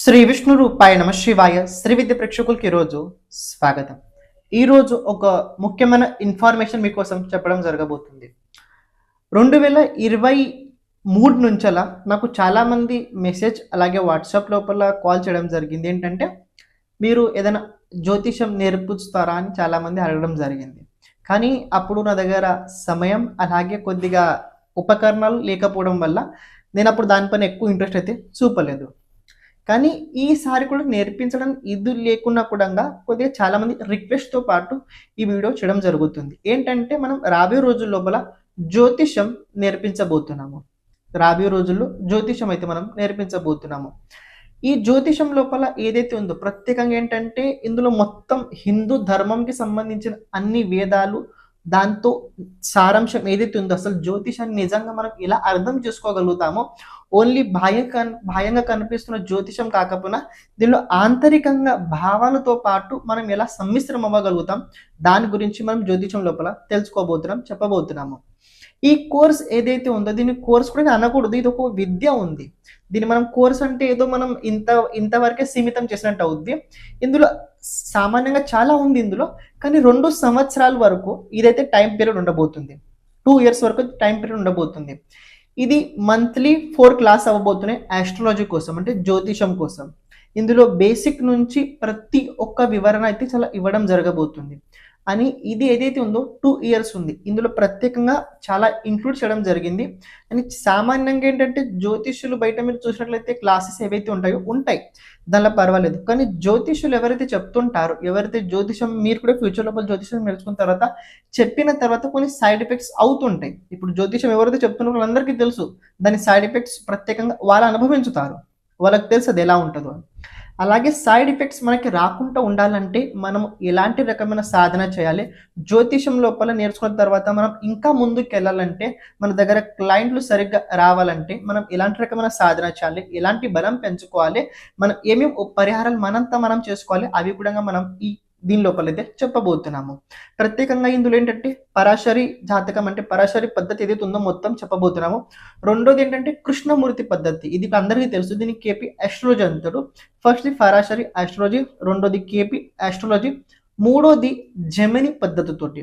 శ్రీ విష్ణు రూపాయ నమ శివాయ శ్రీ విద్య ప్రేక్షకులకి ఈరోజు స్వాగతం. ఈరోజు ఒక ముఖ్యమైన ఇన్ఫర్మేషన్ మీకోసం చెప్పడం జరగబోతుంది. రెండు వేల ఇరవై మూడు నుంచలా నాకు చాలామంది మెసేజ్ అలాగే వాట్సాప్ లోపల కాల్ చేయడం జరిగింది. ఏంటంటే మీరు ఏదైనా జ్యోతిషం నేర్పుస్తారా అని చాలామంది అడగడం జరిగింది. కానీ అప్పుడు నా దగ్గర సమయం అలాగే కొద్దిగా ఉపకరణాలు లేకపోవడం వల్ల నేను అప్పుడు దానిపైన ఎక్కువ ఇంట్రెస్ట్ అయితే చూపలేదు. కానీ ఈసారి కూడా నేర్పించడం ఇది లేకున్నా కూడా కొద్దిగా చాలామంది రిక్వెస్ట్తో పాటు ఈ వీడియో చేయడం జరుగుతుంది. ఏంటంటే మనం రాబోయే రోజుల లోపల జ్యోతిషం నేర్పించబోతున్నాము. రాబోయే రోజుల్లో జ్యోతిషం అయితే మనం నేర్పించబోతున్నాము. ఈ జ్యోతిషం లోపల ఏదైతే ఉందో ప్రత్యేకంగా ఏంటంటే ఇందులో మొత్తం హిందూ ధర్మంకి సంబంధించిన అన్ని వేదాలు దాంతో సారాంశం ఏదైతే ఉందో అసలు జ్యోతిషాన్ని నిజంగా మనం ఎలా అర్థం చేసుకోగలుగుతామో ఓన్లీ బాహ్య కన్ బాహ్యంగా కనిపిస్తున్న జ్యోతిషం కాకపోయినా దీనిలో ఆంతరికంగా భావాలతో పాటు మనం ఎలా సమ్మిశ్రం అవ్వగలుగుతాం దాని గురించి మనం జ్యోతిషం లోపల తెలుసుకోబోతున్నాం చెప్పబోతున్నాము. ఈ కోర్స్ ఏదైతే ఉందో దీని కోర్స్ కూడా నేను అనకూడదు ఇది ఒక విద్య ఉంది. దీన్ని మనం కోర్స్ అంటే ఏదో మనం ఇంత ఇంతవరకే సీమితం చేసినట్టు అవుద్ది. ఇందులో సామాన్యంగా చాలా ఉంది ఇందులో కానీ రెండు సంవత్సరాల వరకు ఇదైతే టైం పీరియడ్ ఉండబోతుంది. టూ ఇయర్స్ వరకు టైం పీరియడ్ ఉండబోతుంది. ఇది మంత్లీ ఫోర్ క్లాస్ అవ్వబోతున్నాయి ఆస్ట్రాలజీ కోసం అంటే జ్యోతిషం కోసం. ఇందులో బేసిక్ నుంచి ప్రతి ఒక్క వివరణ అయితే చాలా ఇవ్వడం జరగబోతుంది. అని ఇది ఏదైతే ఉందో టూ ఇయర్స్ ఉంది. ఇందులో ప్రత్యేకంగా చాలా ఇంక్లూడ్ చేయడం జరిగింది. అని సామాన్యంగా ఏంటంటే జ్యోతిష్యులు బయట మీరు చూసినట్లయితే క్లాసెస్ ఏవైతే ఉంటాయో ఉంటాయి. దానిలో పర్వాలేదు. కానీ జ్యోతిష్యులు ఎవరైతే చెప్తుంటారో ఎవరైతే జ్యోతిషం మీరు కూడా ఫ్యూచర్ లోపల జ్యోతిషం నేర్చుకున్న తర్వాత చెప్పిన తర్వాత కొన్ని సైడ్ ఎఫెక్ట్స్ అవుతుంటాయి. ఇప్పుడు జ్యోతిషం ఎవరైతే చెప్తున్నారో వాళ్ళందరికీ తెలుసు. దాని సైడ్ ఎఫెక్ట్స్ ప్రత్యేకంగా వాళ్ళు అనుభవించుతారు. వాళ్ళకి తెలుసు అది ఎలా ఉంటుందో అని. అలాగే సైడ్ ఎఫెక్ట్స్ మనకి రాకుండా ఉండాలంటే మనం ఎలాంటి రకమైన సాధన చేయాలి? జ్యోతిషం లోపల నేర్చుకున్న తర్వాత మనం ఇంకా ముందుకు వెళ్ళాలంటే మన దగ్గర క్లయింట్లు సరిగ్గా రావాలంటే మనం ఎలాంటి రకమైన సాధన చేయాలి? ఎలాంటి బలం పెంచుకోవాలి? మనం ఏమేమి పరిహారాలు మనంతా మనం చేసుకోవాలి? అవి కూడా మనం ఈ దీని లోపల అయితే చెప్పబోతున్నాము. ప్రత్యేకంగా ఇందులో ఏంటంటే పరాశరి జాతకం అంటే పరాశరి పద్ధతి ఏదైతే ఉందో మొత్తం చెప్పబోతున్నాము. రెండోది ఏంటంటే కృష్ణమూర్తి పద్ధతి. ఇది అందరికీ తెలుసు. దీనికి కేపీ ఆస్ట్రాలజీ అంటాడు ఫస్ట్ది పరాశరి ఆస్ట్రాలజీ రెండోది కేపీ ఆస్ట్రాలజీ మూడోది జమిని పద్ధతితోటి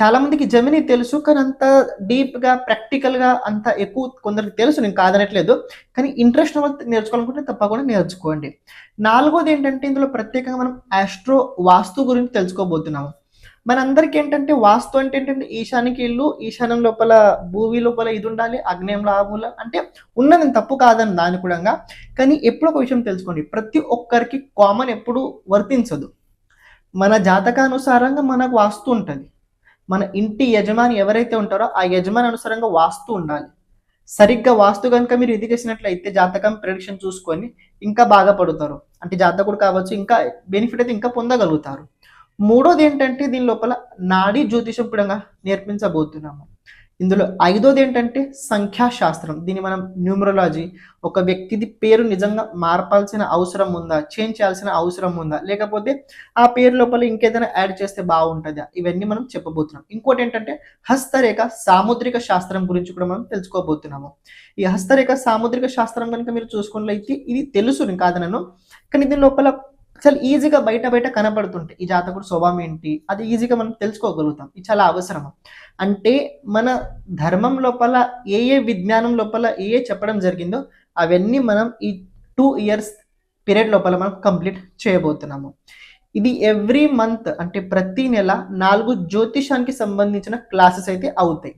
చాలా మందికి జమిని తెలుసు కానీ అంత డీప్గా ప్రాక్టికల్గా అంత ఎక్కువ కొందరికి తెలుసు. నేను కాదనట్లేదు. కానీ ఇంట్రెస్ట్ నేర్చుకోవాలనుకుంటే తప్పకుండా నేర్చుకోండి. నాలుగోది ఏంటంటే ఇందులో ప్రత్యేకంగా మనం ఆస్ట్రో వాస్తు గురించి తెలుసుకోబోతున్నాము. మనందరికి ఏంటంటే వాస్తు అంటే ఏంటంటే ఈశానికి ఇల్లు ఈశాన్యం లోపల భూమి లోపల ఇది ఉండాలి అగ్నేయంలో లాభముల అంటే ఉన్నది తప్పు కాదని దాని కూడా కానీ ఎప్పుడు ఒక విషయం తెలుసుకోండి. ప్రతి ఒక్కరికి కామన్ ఎప్పుడు వర్తించదు. మన జాతకానుసారంగా మనకు వాస్తు ఉంటుంది. మన ఇంటి యజమాని ఎవరైతే ఉంటారో ఆ యజమాని అనుసారంగా వాస్తు ఉండాలి. సరిగ్గా వాస్తు కనుక మీరు ఇది చేసినట్లయితే జాతకం ప్రిడిక్షన్ చూసుకొని ఇంకా బాగా పడుతారు. అంటే జాతకుడు కావచ్చు ఇంకా బెనిఫిట్ అయితే ఇంకా పొందగలుగుతారు. మూడోది ఏంటంటే దీని లోపల నాడీ జ్యోతిషం కూడా నేర్పించబోతున్నాము. ఇందులో ఐదోది ఏంటంటే సంఖ్యాశాస్త్రం. దీన్ని మనం న్యూమరాలజీ ఒక వ్యక్తిది పేరు నిజంగా మార్పాల్సిన అవసరం ఉందా చేంజ్ చేయాల్సిన అవసరం ఉందా లేకపోతే ఆ పేరు లోపల ఇంకేదైనా యాడ్ చేస్తే బాగుంటుందా ఇవన్నీ మనం చెప్పబోతున్నాం. ఇంకోటి ఏంటంటే హస్తరేఖ సాముద్రిక శాస్త్రం గురించి కూడా మనం తెలుసుకోబోతున్నాము. ఈ హస్తరేఖ సాముద్రిక శాస్త్రం కనుక మీరు చూసుకున్నట్లయితే ఇది తెలుసు కాదనను కానీ దీని లోపల చాలా ఈజీగా బయట బయట కనపడుతుంటాయి ఈ జాతకుడు స్వభావం ఏంటి? అది ఈజీగా మనం తెలుసుకోగలుగుతాం. ఇది చాలా అవసరం అంటే మన ధర్మం లోపల ఏ ఏ విజ్ఞానం లోపల ఏ ఏ చెప్పడం జరిగిందో అవన్నీ మనం ఈ టూ ఇయర్స్ పీరియడ్ లోపల మనం కంప్లీట్ చేయబోతున్నాము. ఇది ఎవ్రీ మంత్ అంటే ప్రతి నెల నాలుగు జ్యోతిషానికి సంబంధించిన క్లాసెస్ అయితే అవుతాయి.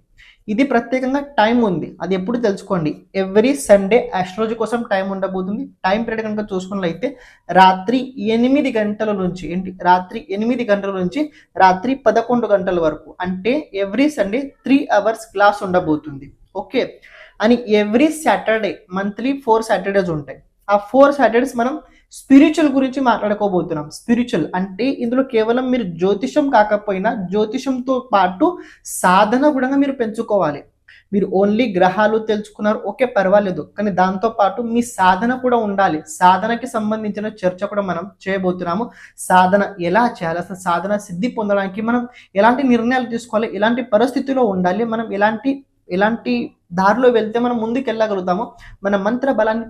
ఇది ప్రత్యేకంగా టైం ఉంది. అది ఎప్పుడు తెలుసుకోండి. ఎవ్రీ సండే ఆస్ట్రాలజీ కోసం టైం ఉండబోతుంది. టైం పీరియడ్ కనుక చూసుకున్నట్లయితే రాత్రి ఎనిమిది గంటల నుంచి ఏంటి? రాత్రి ఎనిమిది గంటల నుంచి రాత్రి పదకొండు గంటల వరకు అంటే every Sunday three hours class ఉండబోతుంది. ఓకే? అని every Saturday monthly four Saturdays ఉంటాయి. ఆ ఫోర్ సాటర్డేస్ మనం స్పిరిచువల్ గురించి మాట్లాడుకోబోతున్నాం. స్పిరిచువల్ అంటే ఇందులో కేవలం మీరు జ్యోతిషం కాకపోయినా జ్యోతిషంతో పాటు సాధన కూడా మీరు పెంచుకోవాలి. మీరు ఓన్లీ గ్రహాలు తెలుసుకున్నారు ఓకే పర్వాలేదు. కానీ దాంతో పాటు మీ సాధన కూడా ఉండాలి. సాధనకి సంబంధించిన చర్చ కూడా మనం చేయబోతున్నాము. సాధన ఎలా చేయాలి? అసలు సాధన సిద్ధి పొందడానికి మనం ఎలాంటి నిర్ణయాలు తీసుకోవాలి? ఎలాంటి పరిస్థితిలో ఉండాలి? మనం ఎలాంటి ఎలాంటి దారిలో వెళ్తే మనం ముందుకు వెళ్ళగలుగుతాము మన మంత్ర బలాన్ని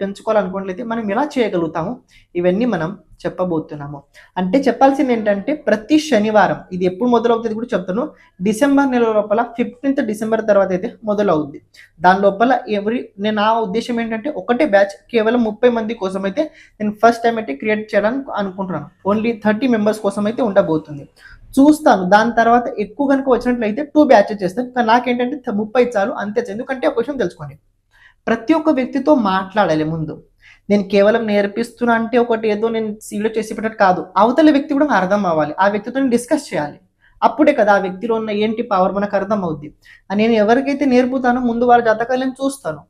పెంచుకోవాలనుకున్నట్లయితే మనం ఎలా చేయగలుగుతాము? ఇవన్నీ మనం చెప్పబోతున్నాము. అంటే చెప్పాల్సింది ఏంటంటే ప్రతి శనివారం ఇది ఎప్పుడు మొదలవుతుంది కూడా చెప్తాను. డిసెంబర్ నెల లోపల ఫిఫ్టీన్త్ డిసెంబర్ తర్వాత అయితే మొదలవుద్ది. దాని లోపల ఎవరి నేను నా ఉద్దేశం ఏంటంటే ఒకటే బ్యాచ్ కేవలం ముప్పై మంది కోసం అయితే నేను ఫస్ట్ టైం అయితే క్రియేట్ చేయడానికి అనుకుంటున్నాను. ఓన్లీ థర్టీ మెంబర్స్ కోసం అయితే ఉండబోతుంది. చూస్తాను. దాని తర్వాత ఎక్కువ కనుక వచ్చినట్లయితే టూ బ్యాచెస్ చేస్తాను. కానీ నాకేంటంటే ముప్పై చాలు అంతే ఎందుకంటే ఒక విషయం తెలుసుకోండి. ప్రతి ఒక్క వ్యక్తితో మాట్లాడాలి ముందు. నేను కేవలం నేర్పిస్తున్నా అంటే ఒకటి ఏదో నేను సీలో చేసి పెట్టడం కాదు. అవతల వ్యక్తి కూడా అర్థం అవ్వాలి. ఆ వ్యక్తితో నేను డిస్కస్ చేయాలి. అప్పుడే కదా ఆ వ్యక్తిలో ఉన్న ఏంటి పవర్ మనకు అర్థం అవుద్ది. అని నేను ఎవరికైతే నేర్పుతానో ముందు వాళ్ళ జాతకాలను చూస్తాను.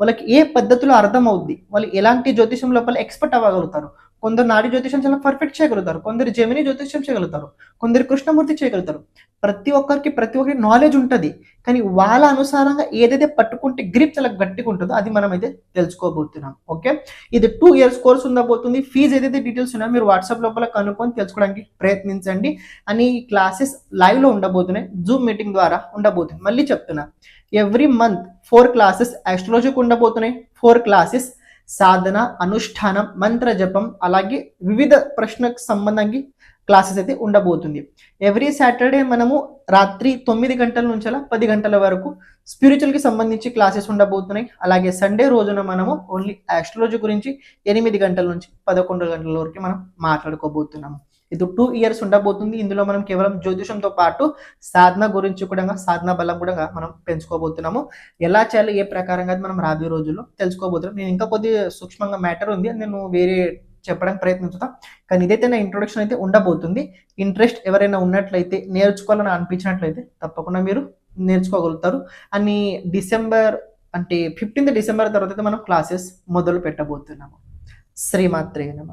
వాళ్ళకి ఏ పద్ధతిలో అర్థం అవుద్ది? వాళ్ళు ఎలాంటి జ్యోతిషం లోపల ఎక్స్పర్ట్ అవ్వగలుగుతారు? కొందరు నాడి జ్యోతిషం చాలా పర్ఫెక్ట్ చేయగలుగుతారు. కొందరు జమిని జ్యోతిషం చేయగలుగుతారు. కొందరు కృష్ణమూర్తి చేయగలుగుతారు. ప్రతి ఒక్కరికి ప్రతి ఒక్కరికి నాలెడ్జ్ ఉంటుంది. కానీ వాళ్ళ అనుసారంగా ఏదైతే పట్టుకుంటే గ్రిప్ చాలా గట్టిగా ఉంటుందో అది మనం అయితే తెలుసుకోబోతున్నాం. ఓకే? ఇది టూ ఇయర్స్ కోర్స్ ఉండబోతుంది. ఫీజు ఏదైతే డీటెయిల్స్ ఉన్నాయో మీరు వాట్సాప్ లోపల కనుక్కొని తెలుసుకోవడానికి ప్రయత్నించండి. అని క్లాసెస్ లైవ్లో ఉండబోతున్నాయి. జూమ్ మీటింగ్ ద్వారా ఉండబోతుంది మళ్ళీ చెప్తున్నా. ఎవ్రీ మంత్ ఫోర్ క్లాసెస్ ఆస్ట్రాలజీకి ఉండబోతున్నాయి. ఫోర్ క్లాసెస్ సాధన అనుష్ఠానం మంత్ర జపం అలాగే వివిధ ప్రశ్నకు సంబంధంగా క్లాసెస్ అయితే ఉండబోతుంది. ఎవ్రీ సాటర్డే మనము రాత్రి తొమ్మిది గంటల నుంచి అలా పది గంటల వరకు స్పిరిచువల్కి సంబంధించి క్లాసెస్ ఉండబోతున్నాయి. అలాగే సండే రోజున మనము ఓన్లీ ఆస్ట్రాలజీ గురించి ఎనిమిది గంటల నుంచి పదకొండు గంటల వరకు మనం మాట్లాడుకోబోతున్నాము. ఇది టూ ఇయర్స్ ఉండబోతుంది. ఇందులో మనం కేవలం జ్యోతిషంతో పాటు సాధన గురించి కూడా సాధన బలం కూడా మనం పెంచుకోబోతున్నాము. ఎలా చేయాలి ఏ ప్రకారంగా మనం రాబోయే రోజుల్లో తెలుసుకోబోతున్నాం. నేను ఇంకా కొద్ది సూక్ష్మంగా మ్యాటర్ ఉంది. అది నేను వేరే చెప్పడానికి ప్రయత్నించుతా. కానీ ఇదైతే నా ఇంట్రొడక్షన్ అయితే ఉండబోతుంది. ఇంట్రెస్ట్ ఎవరైనా ఉన్నట్లయితే నేర్చుకోవాలని అనిపించినట్లయితే తప్పకుండా మీరు నేర్చుకోగలుగుతారు. అని డిసెంబర్ అంటే ఫిఫ్టీన్త్ డిసెంబర్ తర్వాత అయితే మనం క్లాసెస్ మొదలు పెట్టబోతున్నాము. శ్రీమాత్రే నమ.